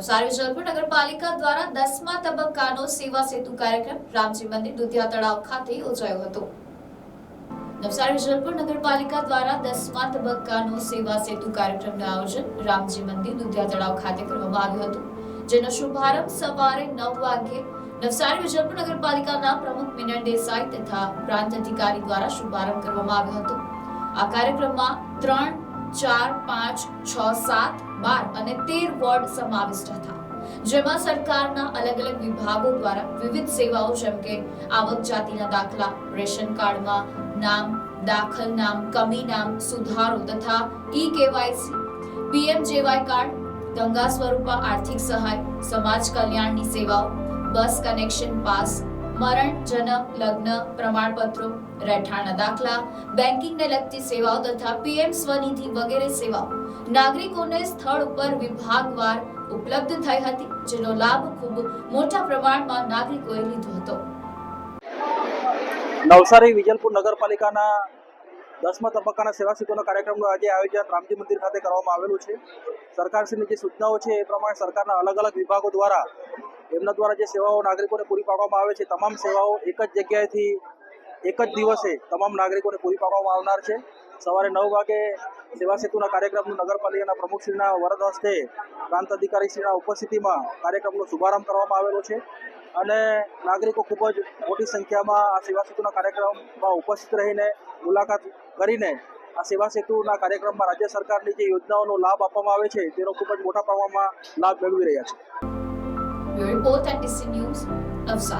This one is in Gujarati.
નવસારી વિજલપુર નગરપાલિકા દ્વારા દસમા તબક્કાનો સેવા સેતુ કાર્યક્રમ રામજી મંદિર દુધિયા તળાવ ખાતે યોજાયો હતો. નવસારી વિજલપુર નગરપાલિકા દ્વારા દસમા તબક્કાનો સેવા સેતુ કાર્યક્રમનું આયોજન રામજી મંદિર દુધિયા તળાવ ખાતે કરવામાં આવ્યું હતું, જેનો શુભારંભ સવારે નવ વાગ્યે નવસારી વિજલપુર નગરપાલિકાના પ્રમુખ મિનલ દેસાઈ તથા પ્રાંત અધિકારી દ્વારા શુભારંભ કરવામાં આવ્યો હતો. આ કાર્યક્રમમાં ત્રણ ચાર, પાંચ, છ, સાત, બાર અને તેર વોર્ડ સમાવિષ્ટ હતા. જેમાં સરકારના અલગ અલગ વિભાગો દ્વારા વિવિધ સેવાઓ જેમ કે આવક જાતિના દાખલા, રેશન કાર્ડમાં નામ, દાખલ નામ, કમી નામ, સુધારો તથા E KYC PMJAY card, Ganga Swarupa આર્થિક સહાય, સમાજ કલ્યાણની સેવાઓ, બસ કનેક્શન પાસ મરણ જન્મ લગ્ન, પ્રમાણપત્રો, રહેઠાણના દાખલા બેન્કિંગને લગતી સેવાઓ તથા પીએમ સ્વનિધિ વગેરે સેવાઓ નાગરિકોને સ્થળ ઉપર વિભાગવાર ઉપલબ્ધ થઈ હતી, જેનો લાભ ખૂબ મોટા પ્રમાણમાં નાગરિકોએ લીધો હતો. નવસારી વિજલપુર નગરપાલિકાના દસમા તબક્કાના સેવા સેતુના કાર્યક્રમનું આજે આયોજન રામજી મંદિર ખાતે કરવામાં આવેલું છે. સરકારશ્રીની જે સૂચનાઓ છે, એ પ્રમાણે સરકારના અલગ અલગ વિભાગો દ્વારા એમના દ્વારા જે સેવાઓ નાગરિકોને પૂરી પાડવામાં આવે છે, તમામ સેવાઓ એક જ જગ્યાએથી એક જ દિવસે તમામ નાગરિકોને પૂરી પાડવામાં આવનાર છે. સવારે નવ વાગે સેવા સેતુના કાર્યક્રમનું નગરપાલિકાના પ્રમુખશ્રીના વરદ હસ્તે પ્રાંત અધિકારીશ્રીના ઉપસ્થિતિમાં કાર્યક્રમનો શુભારંભ કરવામાં આવેલો છે. અને નાગરિકો ખૂબ જ મોટી સંખ્યામાં આ સેવા સેતુના કાર્યક્રમમાં ઉપસ્થિત રહીને મુલાકાત કરીને આ સેવા સેતુના કાર્યક્રમમાં રાજ્ય સરકારની જે યોજનાઓનો લાભ આપવામાં આવે છે, તેનો ખૂબ જ મોટા પ્રમાણમાં લાભ મેળવી રહ્યા છે. your reporter at DC News, Navsar.